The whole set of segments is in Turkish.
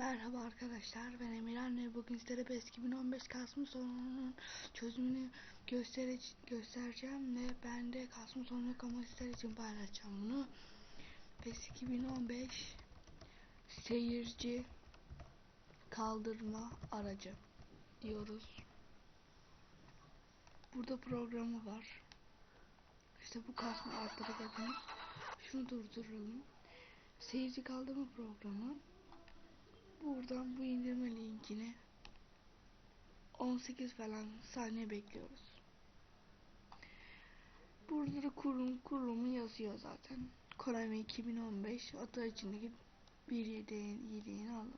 Merhaba arkadaşlar ben Emirhan ve bugün sizlere PES 2015 Kasım sorununun çözümünü göstere göstereceğim ve ben de Kasım sorunu sizler için paylaşacağım bunu. PES 2015 seyirci kaldırma aracı diyoruz. Burada programı var. İşte bu kasma gördünüz. Şunu durduralım. Seyirci kaldırma programı buradan bu indirme linkini 18 falan saniye bekliyoruz. Burada da kurum kurumu yazıyor zaten. Konami 2015 adı içindeki bir yedeğin yediğini alın.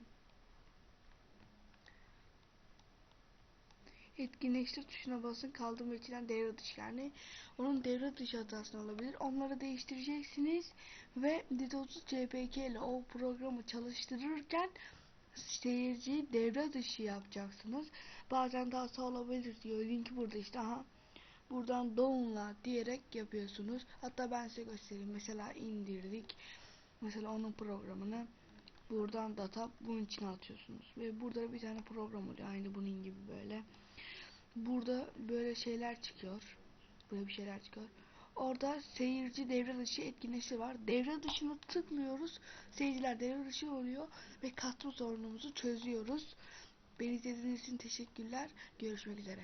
Etkinleştir tuşuna basın kaldırma içinden devre dışı yani onun devre dışı hatasını olabilir. Onları değiştireceksiniz ve DDoS CPK ile o programı çalıştırırken seyirciyi devre dışı yapacaksınız. Bazen daha sağ olabilir diyor. Linki burada işte. Aha. Buradan download diyerek yapıyorsunuz. Hatta ben size göstereyim. Mesela indirdik. Mesela onun programını buradan data bunun içine atıyorsunuz. Ve burada bir tane program oluyor. Aynı bunun gibi böyle. Burada böyle şeyler çıkıyor. Böyle bir şeyler çıkıyor. Orada seyirci devre dışı etkinleştir var. Devre dışına tıklıyoruz. Seyirciler devre dışı oluyor ve katma sorunumuzu çözüyoruz. Beni izlediğiniz için teşekkürler. Görüşmek üzere.